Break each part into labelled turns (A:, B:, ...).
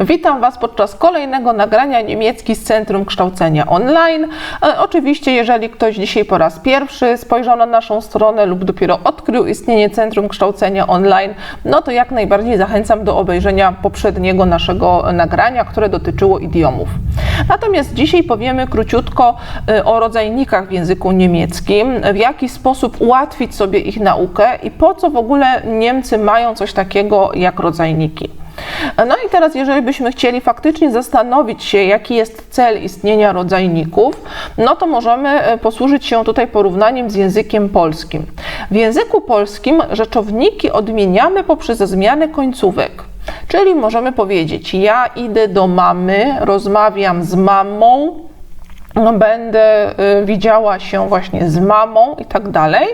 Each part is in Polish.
A: Witam Was podczas kolejnego nagrania niemiecki z Centrum Kształcenia Online. E, oczywiście, jeżeli ktoś dzisiaj po raz pierwszy spojrzał na naszą stronę lub dopiero odkrył istnienie Centrum Kształcenia Online, no to jak najbardziej zachęcam do obejrzenia poprzedniego naszego nagrania, które dotyczyło idiomów. Natomiast dzisiaj powiemy króciutko e, o rodzajnikach w języku niemieckim, w jaki sposób ułatwić sobie ich naukę i po co w ogóle Niemcy mają coś takiego jak rodzajniki. No i teraz, jeżeli byśmy chcieli faktycznie zastanowić się, jaki jest cel istnienia rodzajników, no to możemy e, posłużyć się tutaj porównaniem z językiem polskim. W języku polskim rzeczowniki odmieniamy poprzez zmianę końcówek. Czyli możemy powiedzieć: Ja idę do mamy, rozmawiam z mamą, no, będę y, widziała się właśnie z mamą i tak dalej.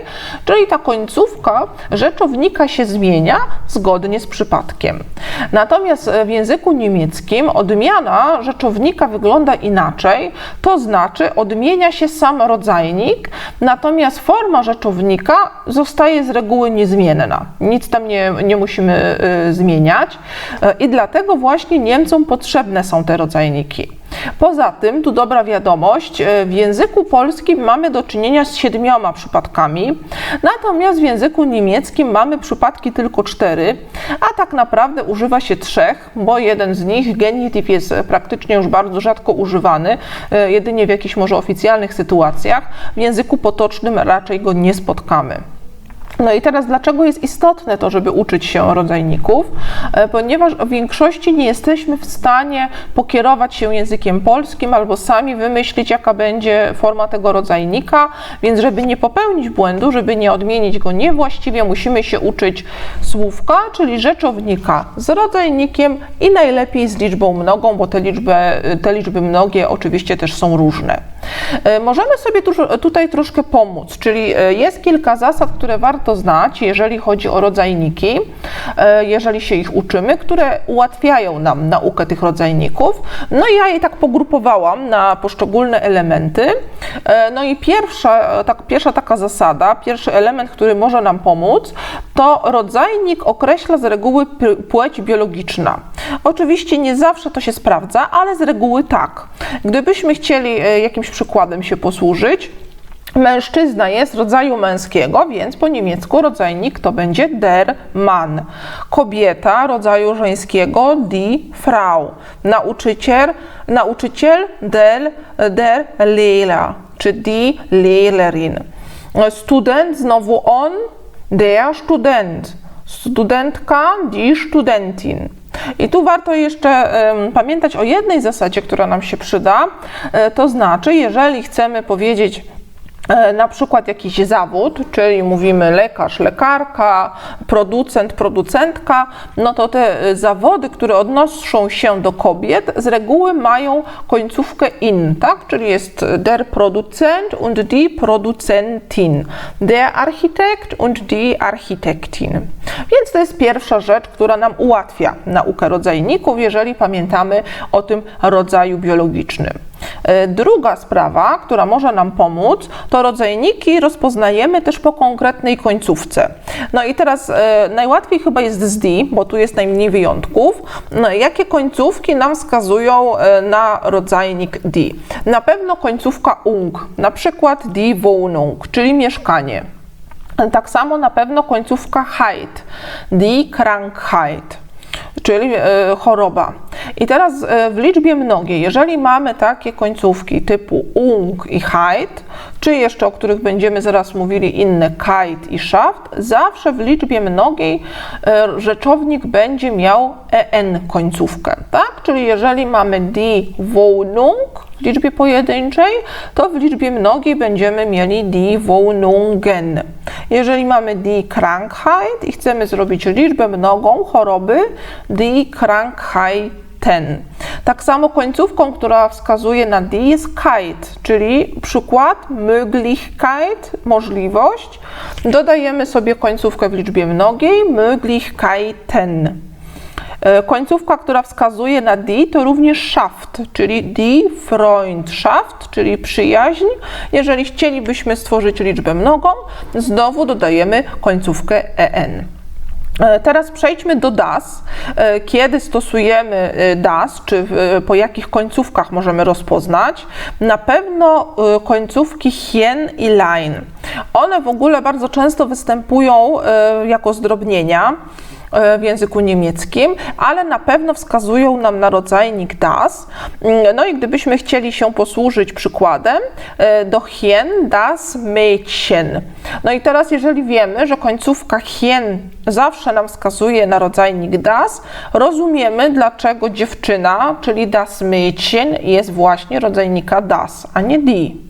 A: Czyli ta końcówka rzeczownika się zmienia zgodnie z przypadkiem. Natomiast w języku niemieckim odmiana rzeczownika wygląda inaczej, to znaczy odmienia się sam rodzajnik, natomiast forma rzeczownika zostaje z reguły niezmienna. Nic tam nie, nie musimy y, zmieniać y, i dlatego właśnie Niemcom potrzebne są te rodzajniki. Poza tym, tu dobra wiadomość, e, w języku polskim mamy do czynienia z siedmioma przypadkami, natomiast w języku niemieckim mamy przypadki tylko cztery, a tak naprawdę używa się trzech, bo jeden z nich, genityw, jest praktycznie już bardzo rzadko używany, e, jedynie w jakichś może oficjalnych sytuacjach. W języku potocznym raczej go nie spotkamy. No i teraz dlaczego jest istotne to, żeby uczyć się rodzajników? E, ponieważ w większości nie jesteśmy w stanie pokierować się językiem polskim albo sami wymyślić, jaka będzie forma tego rodzajnika, więc żeby nie popełnić błędu, żeby nie odmienić go niewłaściwie, musimy się uczyć słówka, czyli rzeczownika z rodzajnikiem i najlepiej z liczbą mnogą, bo te liczby, te liczby mnogie oczywiście też są różne. E, możemy sobie tu, tutaj troszkę pomóc, czyli e, jest kilka zasad, które warto znać, jeżeli chodzi o rodzajniki, e, jeżeli się ich uczymy, które ułatwiają nam naukę tych rodzajników. No i ja je tak pogrupowałam na poszczególne elementy. No i pierwsza, tak, pierwsza taka zasada, pierwszy element, który może nam pomóc, to rodzajnik określa z reguły płeć biologiczna. Oczywiście nie zawsze to się sprawdza, ale z reguły tak. Gdybyśmy chcieli jakimś przykładem się posłużyć. Mężczyzna jest rodzaju męskiego, więc po niemiecku rodzajnik to będzie der Mann. Kobieta rodzaju żeńskiego die Frau. Nauczyciel, nauczyciel der, der Lehrer, czy die Lehrerin. Student znowu on, der Student. Studentka, die Studentin. I tu warto jeszcze pamiętać o jednej zasadzie, która nam się przyda, e, to znaczy, jeżeli chcemy powiedzieć na przykład jakiś zawód, czyli mówimy lekarz, lekarka, producent, producentka, no to te e, zawody, które odnoszą się do kobiet, z reguły mają końcówkę in, tak? Czyli jest der Produzent und die Produzentin, der Architekt und die Architektin. Więc to jest pierwsza rzecz, która nam ułatwia naukę rodzajników, jeżeli pamiętamy o tym rodzaju biologicznym. E, druga sprawa, która może nam pomóc, to rodzajniki rozpoznajemy też po konkretnej końcówce. No i teraz e, najłatwiej chyba jest z D, bo tu jest najmniej wyjątków. No, jakie końcówki nam wskazują e, na rodzajnik D? Na pewno końcówka ung, na przykład die Wohnung, czyli mieszkanie. Tak samo na pewno końcówka Heit, die Krankheit czyli e, choroba. I teraz e, w liczbie mnogiej, jeżeli mamy takie końcówki typu ung i heit, czy jeszcze o których będziemy zaraz mówili inne kite i shaft, zawsze w liczbie mnogiej e, rzeczownik będzie miał en końcówkę, tak? Czyli jeżeli mamy die Wohnung w liczbie pojedynczej, to w liczbie mnogiej będziemy mieli die Wohnungen. Jeżeli mamy die Krankheit i chcemy zrobić liczbę mnogą choroby, die Krankheiten. Tak samo końcówką, która wskazuje na die jest kite, czyli przykład Möglichkeit, możliwość. Dodajemy sobie końcówkę w liczbie mnogiej, Möglichkeiten. E, końcówka, która wskazuje na die, to również Schaft, czyli die Freundschaft, czyli przyjaźń. Jeżeli chcielibyśmy stworzyć liczbę mnogą, znowu dodajemy końcówkę en. E, Teraz przejdźmy do das. E, Kiedy stosujemy das, czy po jakich końcówkach możemy rozpoznać? Na pewno końcówki hien i line. One w ogóle bardzo często występują jako zdrobnienia w języku niemieckim, ale na pewno wskazują nam na rodzajnik das. Mm, No i gdybyśmy chcieli się posłużyć przykładem, e, do hien das Mädchen. No i teraz, jeżeli wiemy, że końcówka hien zawsze nam wskazuje na rodzajnik das, rozumiemy, dlaczego dziewczyna, czyli das Mädchen, jest właśnie rodzajnika das, a nie die.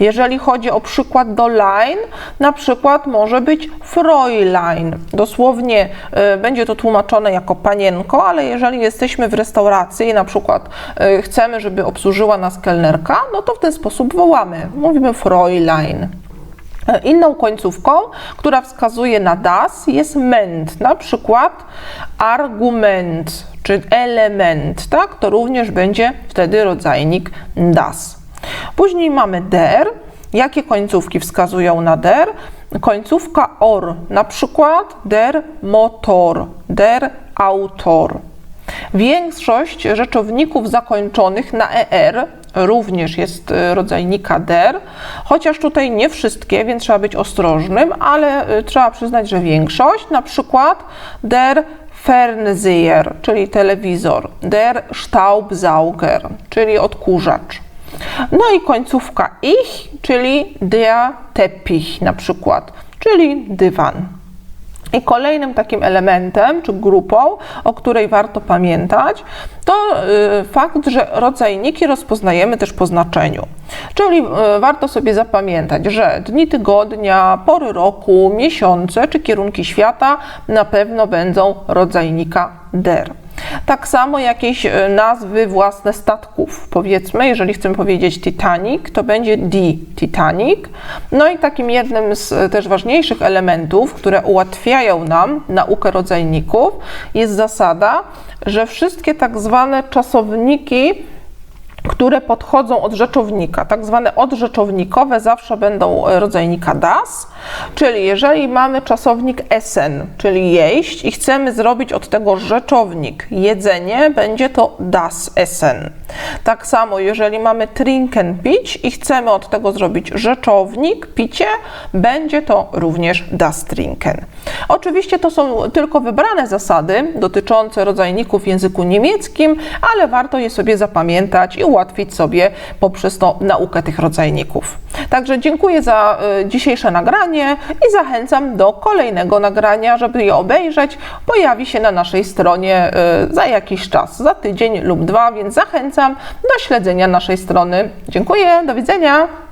A: Jeżeli chodzi o przykład do line, na przykład może być Fräulein. Dosłownie y, będzie to tłumaczone jako panienko, ale jeżeli jesteśmy w restauracji i na przykład y, chcemy, żeby obsłużyła nas kelnerka, no to w ten sposób wołamy. Mówimy Fräulein. E, Inną końcówką, która wskazuje na das, jest ment, na przykład argument czy element, tak? To również będzie wtedy rodzajnik das. Później mamy der. Jakie końcówki wskazują na der? Końcówka or, na przykład der Motor, der Autor. Większość rzeczowników zakończonych na er również jest e, rodzajnika der, chociaż tutaj nie wszystkie, więc trzeba być ostrożnym, ale e, trzeba przyznać, że większość, na przykład der Fernseher, czyli telewizor, der Staubsauger, czyli odkurzacz. No i końcówka ich, czyli der Teppich na przykład, czyli dywan. I kolejnym takim elementem czy grupą, o której warto pamiętać, to y, fakt, że rodzajniki rozpoznajemy też po znaczeniu. Czyli y, warto sobie zapamiętać, że dni tygodnia, pory roku, miesiące czy kierunki świata na pewno będą rodzajnika der. Tak samo jakieś e, nazwy własne statków. Powiedzmy, jeżeli chcemy powiedzieć Titanic, to będzie The Titanic. No i takim jednym z e, też ważniejszych elementów, które ułatwiają nam naukę rodzajników, jest zasada, że wszystkie tak zwane czasowniki które podchodzą od rzeczownika. Tak zwane odrzeczownikowe zawsze będą e, rodzajnika das, czyli jeżeli mamy czasownik essen, czyli jeść i chcemy zrobić od tego rzeczownik jedzenie, będzie to das essen. Tak samo jeżeli mamy trinken pić i chcemy od tego zrobić rzeczownik picie, będzie to również das trinken. Oczywiście to są tylko wybrane zasady dotyczące rodzajników w języku niemieckim, ale warto je sobie zapamiętać i ułatwić sobie poprzez to naukę tych rodzajników. Także dziękuję za y, dzisiejsze nagranie i zachęcam do kolejnego nagrania, żeby je obejrzeć. Pojawi się na naszej stronie y, za jakiś czas, za tydzień lub dwa, więc zachęcam do śledzenia naszej strony. Dziękuję, do widzenia.